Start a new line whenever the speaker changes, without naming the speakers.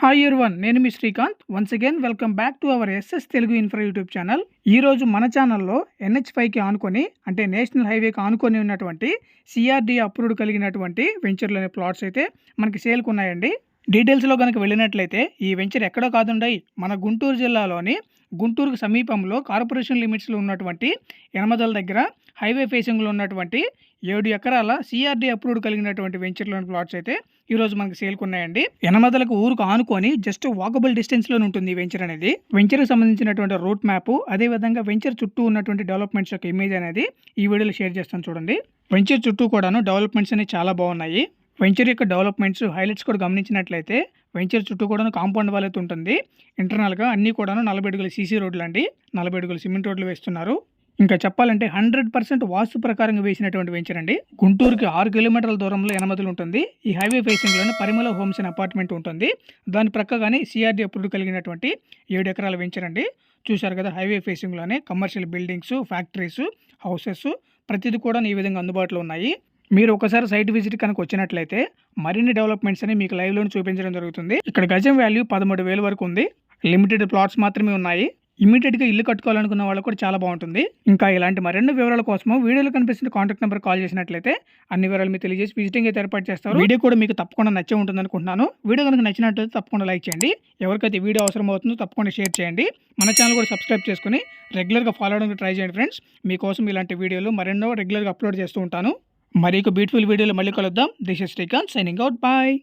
Hi one నేను మీ Srikanth. Once again welcome back to our S S Telugu infra YouTube channel ఈ రోజు మన ఛానల్లో ఎన్హెచ్ ఫైవ్కి ఆనుకొని అంటే నేషనల్ హైవేకి ఆనుకొని ఉన్నటువంటి సిఆర్డీ అప్రూవ్డ్ కలిగినటువంటి వెంచర్లోని ప్లాట్స్ అయితే మనకి సేల్కి ఉన్నాయండి. డీటెయిల్స్లో కనుక వెళ్ళినట్లయితే ఈ వెంచర్ ఎక్కడో కాదుండయి మన గుంటూరు జిల్లాలోని గుంటూరుకు సమీపంలో కార్పొరేషన్ లిమిట్స్లో ఉన్నటువంటి ఎనమదల దగ్గర హైవే ఫేసింగ్లో ఉన్నటువంటి ఏడు ఎకరాల సిఆర్డీ అప్రూవ్డ్ కలిగినటువంటి వెంచర్లోని ప్లాట్స్ అయితే ఈరోజు మనకి సేల్కున్నాయండి ఉన్నాయండి. ఊరుకు ఆనుకొని జస్ట్ వాకబుల్ డిస్టెన్స్లో ఉంటుంది ఈ వెంచర్ అనేది. వెంచర్కి సంబంధించినటువంటి రూట్ మ్యాప్ అదేవిధంగా వెంచర్ చుట్టూ ఉన్నటువంటి డెవలప్మెంట్స్ యొక్క ఇమేజ్ అనేది ఈ వీడియోలో షేర్ చేస్తాను చూడండి. వెంచర్ చుట్టూ కూడాను డెవలప్మెంట్స్ అనేవి చాలా బాగున్నాయి. వెంచర్ యొక్క డెవలప్మెంట్స్ హైలైట్స్ కూడా గమనించినట్లయితే వెంచర్ చుట్టూ కూడా కాంపౌండ్ వాల్ అయితే ఉంటుంది. ఇంటర్నల్గా అన్నీ కూడాను నలభై అడుగుల సీసీ రోడ్లు అండి. నలభై అడుగుల సిమెంట్ రోడ్లు వేస్తున్నారు. ఇంకా చెప్పాలంటే హండ్రెడ్ పర్సెంట్ వాస్తు ప్రకారంగా వేసినటువంటి వెంచర్ అండి. గుంటూరుకి ఆరు కిలోమీటర్ల దూరంలో ఎనమతులు ఉంటుంది. ఈ హైవే ఫేసింగ్లోనే పరిమళ హోమ్స్ అనే అపార్ట్మెంట్ ఉంటుంది. దాని ప్రక్కగానే సిఆర్డీ అప్రూవ్ కలిగినటువంటి ఏడు ఎకరాల వెంచర్ అండి. చూశారు కదా హైవే ఫేసింగ్లోనే కమర్షియల్ బిల్డింగ్స్ ఫ్యాక్టరీస్ హౌసెస్ ప్రతిదీ కూడా ఈ విధంగా అందుబాటులో ఉన్నాయి. మీరు ఒకసారి సైట్ విజిట్ కనుక వచ్చినట్లయితే మరిన్ని డెవలప్మెంట్స్ అని మీకు లైవ్లో చూపించడం జరుగుతుంది. ఇక్కడ గజం వాల్యూ పదమూడు వేలు వరకు ఉంది. లిమిటెడ్ ప్లాట్స్ మాత్రమే ఉన్నాయి. ఇమీడియట్గా ఇల్లు కట్టుకోవాలనుకున్న వాళ్ళు కూడా చాలా బాగుంటుంది. ఇంకా ఇలాంటి మరెన్నో వివరాల కోసం వీడియోలో కనిపిస్తున్న కాంటాక్ట్ నెంబర్ కాల్ చేసినట్లయితే అన్ని వివరాలు మీకు తెలియజేసి విజిటింగ్ అయితే ఏర్పాటు చేస్తారు. వీడియో కూడా మీకు తప్పకుండా నచ్చే ఉంటుంది అనుకుంటున్నాను. వీడియో కనుక నచ్చినట్లయితే తప్పకుండా లైక్ చేయండి. ఎవరికైతే వీడియో అవసరం అవుతుందో తప్పకుండా షేర్ చేయండి. మన ఛానల్ కూడా సబ్స్క్రైబ్ చేసుకుని రెగ్యులర్గా ఫాలో అవడానికి ట్రై చేయండి ఫ్రెండ్స్ మీకోసం ఇలాంటి వీడియోలు మరెన్నో రెగ్యులర్గా అప్లోడ్ చేస్తూ ఉంటాను. మరి బ్యూటిఫుల్ వీడియోలో మళ్ళీ కలుద్దాం. This is Srikanth signing out bye